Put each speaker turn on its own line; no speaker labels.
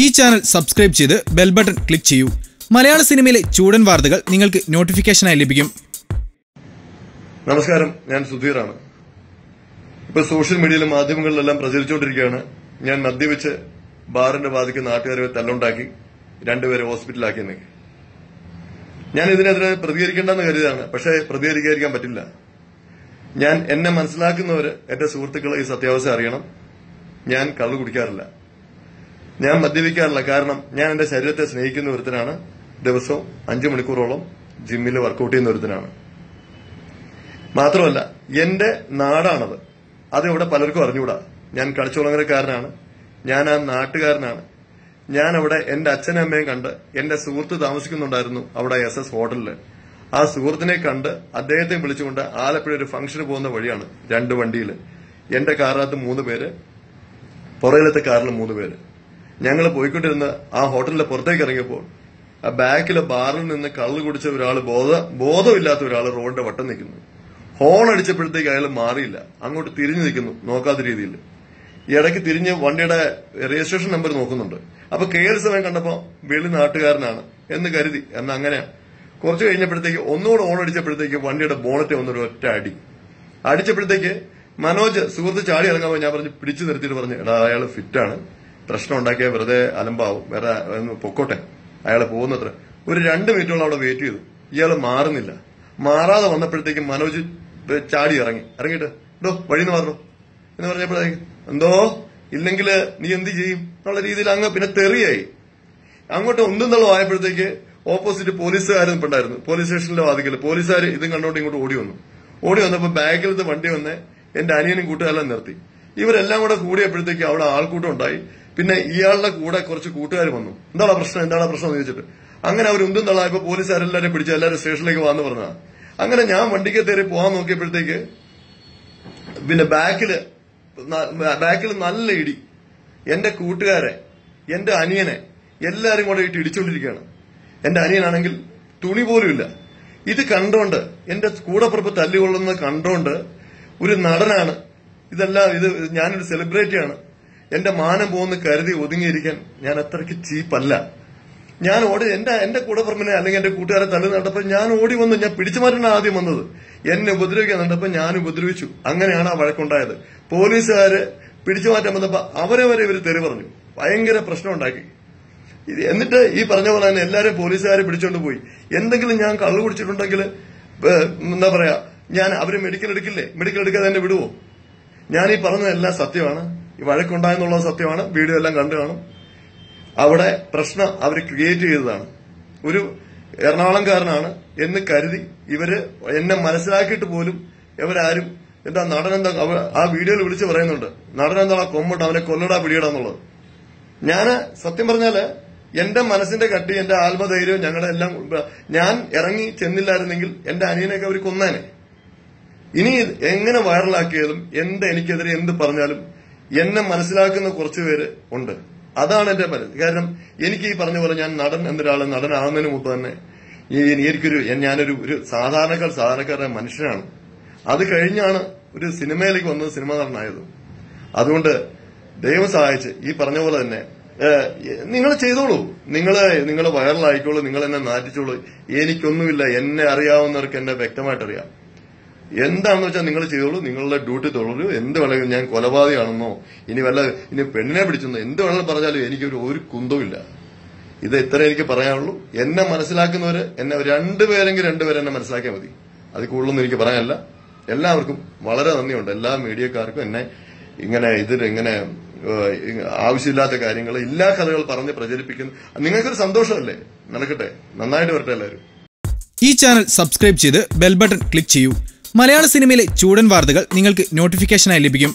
ഈ channel subscribe ചെയ്ത് bell button click ചെയ്യൂ. മലയാള സിനിമയിലെ ചൂടൻ വാർത്തകൾ നിങ്ങൾക്ക് നോട്ടിഫിക്കേഷനായി ലഭിക്കും.
നമസ്കാരം ഞാൻ സുധീറാണ്. ഇപ്പൊ സോഷ്യൽ മീഡിയയിലും മാധ്യമങ്ങളിലെല്ലാം പ്രചരിച്ചുകൊണ്ടിരിക്കുകയാണ്. ഞാൻ മദ്യവെച്ച് ബാറിന്റെ വാതിക്ക് നാട്ടുകാരെ തല്ലുണ്ടാക്കി രണ്ടുപേരെ ഹോസ്പിറ്റലാക്കിയെന്നൊക്കെ ഞാൻ ഇതിനെതിരെ പ്രതികരിക്കേണ്ടെന്ന് കരുതാണ് പക്ഷേ പ്രതികരിക്കാതിരിക്കാൻ പറ്റില്ല. ഞാൻ എന്നെ മനസ്സിലാക്കുന്നവര് എന്റെ സുഹൃത്തുക്കൾ ഈ സത്യാവസ്ഥ അറിയണം. ഞാൻ കള്ളു കുടിക്കാറില്ല. ഞാൻ മദ്യപിക്കാറില്ല. കാരണം ഞാൻ എന്റെ ശരീരത്തെ സ്നേഹിക്കുന്ന ഒരുത്തനാണ്. ദിവസവും അഞ്ചു മണിക്കൂറോളം ജിമ്മിൽ വർക്കൗട്ട് ചെയ്യുന്ന ഒരുത്തനാണ്. മാത്രമല്ല എന്റെ നാടാണത്. അത് ഇവിടെ പലർക്കും അറിഞ്ഞുകൂടാ. ഞാൻ കളിച്ചുളങ്ങരക്കാരനാണ് ഞാൻ ആ നാട്ടുകാരനാണ്. ഞാൻ അവിടെ എന്റെ അച്ഛനും അമ്മയും കണ്ട് എന്റെ സുഹൃത്ത് താമസിക്കുന്നുണ്ടായിരുന്നു അവിടെ എസ് എസ് ഹോട്ടലിൽ. ആ സുഹൃത്തിനെ കണ്ട് അദ്ദേഹത്തെ വിളിച്ചുകൊണ്ട് ആലപ്പുഴ ഒരു ഫംഗ്ഷന് പോകുന്ന വഴിയാണ്. രണ്ട് വണ്ടിയിൽ എന്റെ കാറിനകത്ത് മൂന്ന് പേര്. പുറകിലത്തെ കാറിൽ മൂന്ന് പേര്. ഞങ്ങൾ പോയിക്കൊണ്ടിരുന്ന ആ ഹോട്ടലിന്റെ പുറത്തേക്ക് ഇറങ്ങിയപ്പോൾ ആ ബാക്കിലെ ബാറിൽ നിന്ന് കള്ളു കുടിച്ച ഒരാൾ ബോധ ബോധമില്ലാത്ത ഒരാൾ റോഡിന്റെ വട്ടം നിൽക്കുന്നു. ഹോൺ അടിച്ചപ്പോഴത്തേക്ക് അയാൾ മാറിയില്ല. അങ്ങോട്ട് തിരിഞ്ഞു നിൽക്കുന്നു നോക്കാത്ത രീതിയിൽ. ഇടയ്ക്ക് തിരിഞ്ഞ് വണ്ടിയുടെ രജിസ്ട്രേഷൻ നമ്പർ നോക്കുന്നുണ്ട്. അപ്പൊ കയറി സമയം കണ്ടപ്പോ വെളി നാട്ടുകാരനാണ് എന്ന് കരുതി. എന്നാ അങ്ങനെ കുറച്ച് കഴിഞ്ഞപ്പോഴത്തേക്ക് ഒന്നുകൂടെ ഓൺ അടിച്ചപ്പോഴത്തേക്ക് വണ്ടിയുടെ ബോണറ്റ് വന്നൊരു ഒറ്റ അടി. അടിച്ചപ്പോഴത്തേക്ക് മനോജ് സുഹൃത്ത് ചാടി ഇറങ്ങാൻ ഞാൻ പറഞ്ഞു പിടിച്ചു നിർത്തിയിട്ട് പറഞ്ഞു എടാ അയാൾ ഫിറ്റാണ് പ്രശ്നം ഉണ്ടാക്കിയ വെറുതെ അലമ്പാവും. വേറെ പൊക്കോട്ടെ. അയാൾ പോകുന്നത്ര. ഒരു രണ്ട് മിനിറ്റോളം അവിടെ വെയിറ്റ് ചെയ്തു. ഇയാൾ മാറുന്നില്ല. മാറാതെ വന്നപ്പോഴത്തേക്ക് മനോജ് ചാടി ഇറങ്ങി. ഇറങ്ങിയിട്ട് ഡോ വഴിന്ന് മാറോ എന്ന് പറഞ്ഞപ്പോഴത്തേക്ക് എന്തോ? ഇല്ലെങ്കിൽ നീ എന്ത് ചെയ്യും? എന്നുള്ള രീതിയിൽ അങ്ങ് പിന്നെ തെറിയായി. അങ്ങോട്ട് ഒന്നും ആയപ്പോഴത്തേക്ക് ഓപ്പോസിറ്റ് പോലീസുകാരും ഉണ്ടായിരുന്നു പോലീസ് സ്റ്റേഷനിലെ വാദിക്കൽ പോലീസുകാർ ഇതും കണ്ടോണ്ട് ഇങ്ങോട്ട് ഓടി വന്നു. ഓടി വന്നപ്പോ ബാഗിലത്തെ വണ്ടി വന്ന് എന്റെ അനിയനും കൂട്ടുകാരെല്ലാം നിർത്തി. ഇവരെല്ലാം കൂടെ കൂടിയപ്പോഴത്തേക്ക് അവിടെ ആൾക്കൂട്ടം ഉണ്ടായി. പിന്നെ ഇയാളുടെ കൂടെ കുറച്ച് കൂട്ടുകാർ വന്നു. എന്താണ് പ്രശ്നം? എന്താണ് പ്രശ്നം എന്ന് ചോദിച്ചിട്ട്. അങ്ങനെ അവർ ഉന്തും തള്ളായപ്പോ പോലീസുകാരെല്ലാരും പിടിച്ച് എല്ലാവരും സ്റ്റേഷനിലേക്ക് വന്നു പറഞ്ഞതാ. അങ്ങനെ ഞാൻ വണ്ടിക്ക് കയറി പോകാൻ നോക്കിയപ്പോഴത്തേക്ക് പിന്നെ ബാക്കിൽ ബാക്കിൽ നല്ല ഇടി. എന്റെ കൂട്ടുകാരെ എന്റെ അനിയനെ എല്ലാരും കൂടെ ഇട്ട് ഇടിച്ചുകൊണ്ടിരിക്കുകയാണ് എന്റെ അനിയനാണെങ്കിൽ തുണി പോലുമില്ല ഇത് കണ്ടോണ്ട് എന്റെ കൂടപ്പുറപ്പ് തല്ലുകൊള്ളുന്നത് കണ്ടോണ്ട് ഒരു നടനാണ്. ഇതെല്ലാം ഇത് ഞാനൊരു സെലിബ്രിറ്റിയാണ് എന്റെ മാനം പോകുന്ന കരുതി ഒതുങ്ങിയിരിക്കാൻ ഞാൻ അത്രയ്ക്ക് ചീപ്പല്ല. ഞാൻ ഓടി എന്റെ എന്റെ കൂടെ പറമ്പിനെ അല്ലെങ്കിൽ എന്റെ കൂട്ടുകാരെ തല്ലു നടന്നപ്പോൾ ഞാൻ ഓടി വന്നു. ഞാൻ പിടിച്ചു മാറ്റാണ് ആദ്യം വന്നത്. എന്നെ ഉപദ്രവിക്കാൻ നടന്നപ്പോൾ ഞാൻ ഉപദ്രവിച്ചു. അങ്ങനെയാണ് ആ വഴക്കുണ്ടായത്. പോലീസുകാര് പിടിച്ചു മാറ്റാൻ വന്നപ്പോ അവരെ വരെ ഇവർ തെറി പറഞ്ഞു. ഭയങ്കര പ്രശ്നം ഉണ്ടാക്കി. ഇത് എന്നിട്ട് ഈ പറഞ്ഞ പോലെ തന്നെ എല്ലാവരും പോലീസുകാരെ പിടിച്ചോണ്ട് പോയി. എന്തെങ്കിലും ഞാൻ കള്ളു കുടിച്ചിട്ടുണ്ടെങ്കിൽ എന്താ പറയാ ഞാൻ അവർ മെഡിക്കൽ എടുക്കില്ലേ? മെഡിക്കൽ എടുക്കാതെ എന്നെ വിടുവോ? ഞാൻ ഈ പറഞ്ഞതെല്ലാം സത്യമാണ്. ഈ വഴക്കുണ്ടായെന്നുള്ളത് സത്യമാണ്. വീഡിയോ എല്ലാം കണ്ടു കാണും. അവിടെ പ്രശ്നം അവർ ക്രിയേറ്റ് ചെയ്തതാണ്. ഒരു എറണാകുളംകാരനാണ് എന്ന് കരുതി ഇവർ എന്നെ മനസ്സിലാക്കിയിട്ട് പോലും ഇവരാരും എന്താ നടൻ എന്താ ആ വീഡിയോയിൽ വിളിച്ച് പറയുന്നുണ്ട്. നടൻ എന്താ കൊമ്പുണ്ട് അവനെ കൊല്ലടാ പിടിയടാന്നുള്ളത്. ഞാൻ സത്യം പറഞ്ഞാൽ എന്റെ മനസ്സിന്റെ കട്ടി എന്റെ ആത്മധൈര്യം ഞങ്ങളുടെ എല്ലാം ഞാൻ ഇറങ്ങി ചെന്നില്ലായിരുന്നെങ്കിൽ എന്റെ അനിയനെയൊക്കെ അവർ കൊന്നേനെ. ഇനി എങ്ങനെ വൈറലാക്കിയാലും എന്ത് എനിക്കെതിരെ എന്ത് പറഞ്ഞാലും എന്നെ മനസ്സിലാക്കുന്ന കുറച്ചു പേര് ഉണ്ട്. അതാണ് എന്റെ പരിധി കാരണം എനിക്ക് ഈ പറഞ്ഞ പോലെ ഞാൻ നടൻ എന്നൊരാൾ നടനാകുന്നതിന് മുമ്പ് തന്നെ എനിക്കൊരു ഞാനൊരു ഒരു സാധാരണക്കാർ സാധാരണക്കാരായ മനുഷ്യനാണ്. അത് കഴിഞ്ഞാണ് ഒരു സിനിമയിലേക്ക് വന്നത് സിനിമ നടനായത്. അതുകൊണ്ട് ദൈവം സഹായിച്ച് ഈ പറഞ്ഞ പോലെ തന്നെ നിങ്ങൾ ചെയ്തോളൂ. നിങ്ങൾ നിങ്ങൾ വൈറലായിക്കോളൂ. നിങ്ങൾ എന്നെ നാറ്റിച്ചോളൂ. എനിക്കൊന്നുമില്ല. എന്നെ അറിയാവുന്നവർക്ക് എന്നെ വ്യക്തമായിട്ട് അറിയാം എന്താണെന്ന് വെച്ചാൽ നിങ്ങൾ ചെയ്തോളൂ നിങ്ങളുടെ ഡ്യൂട്ടി തുടരൂ. എന്ത് വേണമെങ്കിലും ഞാൻ കൊലപാതകമാണെന്നോ ഇനി വല്ല ഇനി പെണ്ണിനെ പിടിച്ചെന്നോ എന്ത് വേണമെങ്കിലും പറഞ്ഞാലും എനിക്കൊരു ഒരു കുന്തവുമില്ല. ഇത് ഇത്ര എനിക്ക് പറയാനുള്ളൂ. എന്നെ മനസ്സിലാക്കുന്നവര് എന്നെ രണ്ടുപേരെങ്കിൽ രണ്ടുപേരെ എന്നെ മനസ്സിലാക്കിയാൽ മതി. അത് കൂടുതലൊന്നും എനിക്ക് പറയാനല്ല. എല്ലാവർക്കും വളരെ നന്ദിയുണ്ട്. എല്ലാ മീഡിയക്കാർക്കും എന്നെ ഇങ്ങനെ ഇതിൽ ഇങ്ങനെ ആവശ്യമില്ലാത്ത കാര്യങ്ങൾ എല്ലാ കഥകൾ പറഞ്ഞ് പ്രചരിപ്പിക്കുന്നു നിങ്ങൾക്കൊരു സന്തോഷമല്ലേ? നടക്കട്ടെ. നന്നായിട്ട് വരട്ടെ എല്ലാവരും.
ഈ ചാനൽ സബ്സ്ക്രൈബ് ചെയ്ത് ബെൽ ബട്ടൺ ക്ലിക്ക് ചെയ്യൂ. മലയാള സിനിമയിലെ ചൂടൻ വാർത്തകൾ നിങ്ങൾക്ക് നോട്ടിഫിക്കേഷനായി ലഭിക്കും.